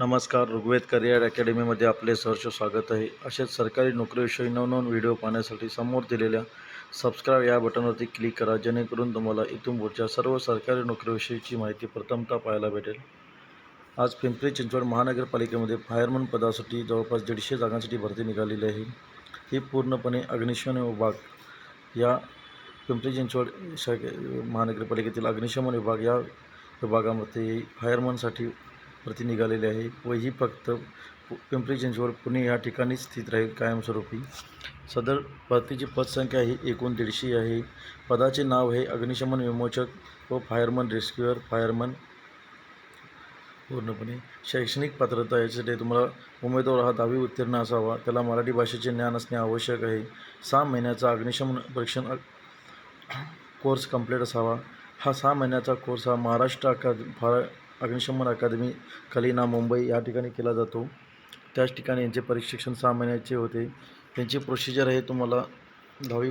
नमस्कार ऋग्वेद करिअर अकॅडमीमध्ये आपले सहर्ष स्वागत आहे. असेच सरकारी नोकरीविषयी नवनवीन व्हिडिओ पाहण्यासाठी समोर दिलेल्या सबस्क्राईब या बटनवरती क्लिक करा जेणेकरून तुम्हाला इथून पुढच्या सर्व सरकारी नोकरीविषयीची माहिती प्रथमतः पाहायला भेटेल. आज पिंपरी चिंचवड महानगरपालिकेमध्ये फायरमन पदासाठी जवळपास दीडशे जागांसाठी भरती निघालेली आहे. ही पूर्णपणे अग्निशमन विभाग या पिंपरी चिंचवड शाखे महानगरपालिकेतील अग्निशमन विभाग या विभागामध्ये फायरमनसाठी वरती निघालेली आहे व ही फक्त पिंपरी चिंचवड पुणे या ठिकाणी स्थित राहील कायमस्वरूपी. सदर भरतीची पदसंख्या ही एकूण दीडशे आहे. पदाचे नाव हे अग्निशमन विमोचक व फायरमन रेस्क्युअर फायरमन पूर्णपणे शैक्षणिक पात्रता याच्यासाठी तुम्हाला उमेदवार हा दहावी उत्तीर्ण असावा. त्याला मराठी भाषेचे ज्ञान असणे आवश्यक आहे. सहा महिन्याचा अग्निशमन परीक्षण कोर्स कंप्लीट असावा. हा सहा महिन्याचा कोर्स हा महाराष्ट्र अकाद फा अग्निशमन अकादमी कलिना मुंबई या ठिकाणी केला जातो. त्याच ठिकाणी यांचे प्रशिक्षण सहा महिन्याचे होते. त्यांची प्रोसिजर आहे तुम्हाला दहावी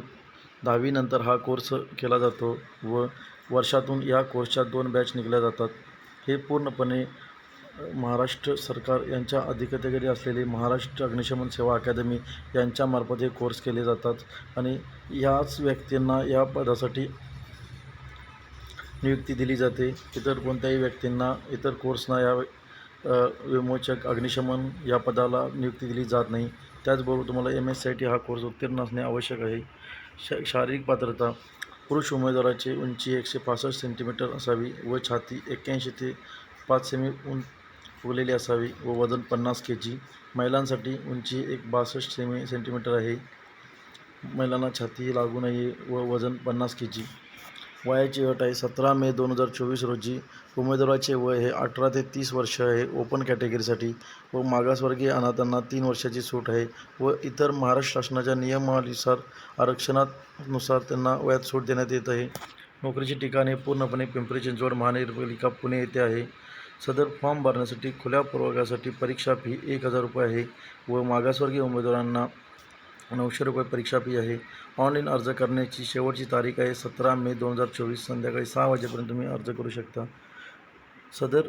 दहावीनंतर हा कोर्स केला जातो व वर्षातून या कोर्सच्या दोन बॅच निघल्या जातात. हे पूर्णपणे महाराष्ट्र सरकार यांच्या अधिकतेकडे असलेली महाराष्ट्र अग्निशमन सेवा अकादमी यांच्यामार्फत हे कोर्स केले जातात. आणि याच व्यक्तींना या पदासाठी नियुक्ती दिली जाते. इतर कोणत्याही व्यक्तींना इतर कोर्सना या विमोचक अग्निशमन या पदाला नियुक्ती दिली जात नाही. त्याचबरोबर तुम्हाला M S C I T हा कोर्स उत्तीर्ण असणे आवश्यक आहे. श शारीरिक पात्रता पुरुष उमेदवाराची उंची एकशे पासष्ट सेंटीमीटर असावी व छाती एक्क्याऐंशी ते पाच सेमी उं फुगलेली असावी व वजन पन्नास के जी महिलांसाठी उंची एक बासष्ट सेमी सेंटीमीटर आहे. महिलांना छाती लागू नये व वजन पन्नास के जी वयाची अट आहे सतरा मे दोन हजार चोवीस रोजी उमेदवाराचे वय हे अठरा ते तीस वर्ष आहे ओपन कॅटेगरीसाठी व मागासवर्गीय अनाथांना तीन वर्षाची सूट आहे व इतर महाराष्ट्र शासनाच्या नियमानुसार आरक्षणानुसार त्यांना वयात सूट देण्यात येत आहे. नोकरीचे ठिकाण हे पूर्णपणे पिंपरी चिंचवड महानगरपालिका पुणे येथे आहे. सदर फॉर्म भरण्यासाठी खुल्या प्रवर्गासाठी परीक्षा फी एक हजार रुपये आहे व मागासवर्गीय उमेदवारांना नऊशे रुपये परीक्षा फी आहे. ऑनलाईन अर्ज करण्याची शेवटची तारीख आहे सतरा मे दोन हजार चोवीस संध्याकाळी सहा वाजेपर्यंत तुम्ही अर्ज करू शकता. सदर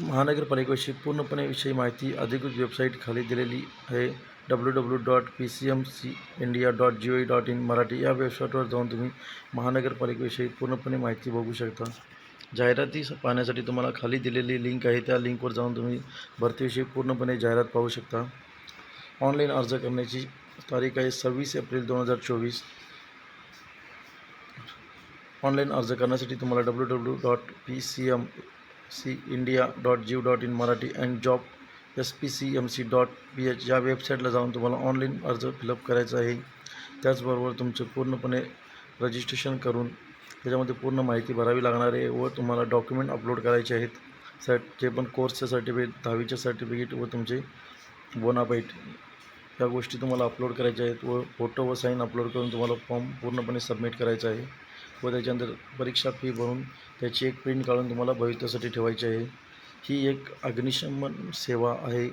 महानगरपालिकेविषयी पूर्णपणे विषयी माहिती अधिकृत वेबसाईट खाली दिलेली आहे. W W dot P C M C India dot G O dot in Marathi या वेबसाईटवर जाऊन तुम्ही महानगरपालिकेविषयी पूर्णपणे माहिती बघू शकता. जाहिराती पाहण्यासाठी तुम्हाला खाली दिलेली लिंक आहे. त्या लिंकवर जाऊन तुम्ही भरतीविषयी पूर्णपणे जाहिरात पाहू शकता. ऑनलाईन अर्ज करण्याची तारीख आहे सव्वीस एप्रिल दोन हजार चोवीस. ऑनलाईन अर्ज करण्यासाठी तुम्हाला W W dot P C M C India dot gov dot in Marathi and job S P C M C dot P H या वेबसाईटला जाऊन तुम्हाला ऑनलाईन अर्ज फिलअप करायचा आहे. त्याचबरोबर तुमचं पूर्णपणे रजिस्ट्रेशन करून त्याच्यामध्ये पूर्ण माहिती भरावी लागणार आहे व तुम्हाला डॉक्युमेंट अपलोड करायचे आहेत. सर्ट जे पण कोर्सचे सर्टिफिकेट दहावीचे सर्टिफिकेट व तुमचे बोनापाईट या गोष्टी तुम्हाला अपलोड करायच्या आहेत. व फोटो व साईन अपलोड करून तुम्हाला फॉर्म पूर्णपणे सबमिट करायचा आहे. व त्याच्यानंतर परीक्षा फी भरून त्याची एक प्रिंट काढून तुम्हाला भविष्यासाठी ठेवायची आहे. ही एक अग्निशमन सेवा आहे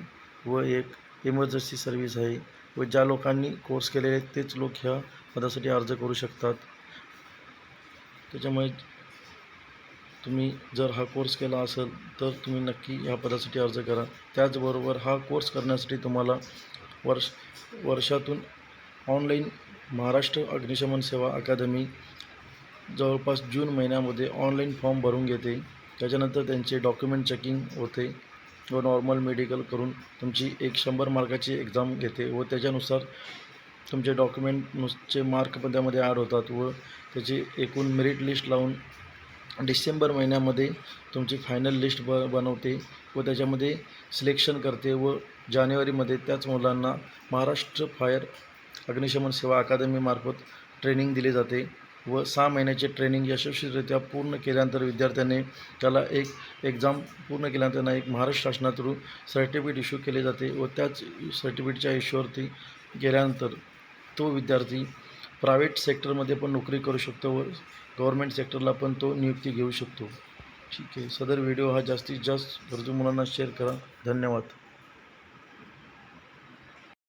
व एक इमर्जन्सी सर्व्हिस आहे. व ज्या लोकांनी कोर्स केलेले आहेत तेच लोक ह्या पदासाठी अर्ज करू शकतात. त्याच्यामुळे तुम्ही जर हा कोर्स केला असेल तर तुम्ही नक्की ह्या पदासाठी अर्ज करा. त्याचबरोबर हा कोर्स करण्यासाठी तुम्हाला वर्ष वर्षातून ऑनलाईन महाराष्ट्र अग्निशमन सेवा अकादमी जवळपास जून महिन्यामध्ये ऑनलाईन फॉर्म भरून घेते. त्याच्यानंतर त्यांचे डॉक्युमेंट चेकिंग होते व नॉर्मल मेडिकल करून तुमची एक शंभर मार्काची एक्झाम घेते व त्याच्यानुसार तुमचे डॉक्युमेंटनुसचे मार्क पण त्यामध्ये ॲड होतात व त्याची एकूण मेरिट लिस्ट लावून डिसेंबर महिन्यामध्ये तुमची फायनल लिस्ट ब बनवते व त्याच्यामध्ये सिलेक्शन करते व जानेवारीमध्ये त्याच मुलांना महाराष्ट्र फायर अग्निशमन सेवा अकादमीमार्फत ट्रेनिंग दिली जाते व सहा महिन्याचे ट्रेनिंग यशस्वीरित्या पूर्ण केल्यानंतर विद्यार्थ्याने त्याला एक एक्झाम पूर्ण केल्यानंतर त्यांना एक महाराष्ट्र शासनातून सर्टिफिकेट इश्यू केले जाते व त्याच सर्टिफिकेटच्या इश्यूवरती गेल्यानंतर तो विद्यार्थी प्रायव्हेट सेक्टरमध्ये पण नोकरी करू शकतो व गव्हर्मेंट सेक्टरला पण तो नियुक्ती घेऊ शकतो. ठीक आहे. सदर व्हिडिओ हा जास्तीत जास्त गरजू मुलांना शेअर करा. धन्यवाद.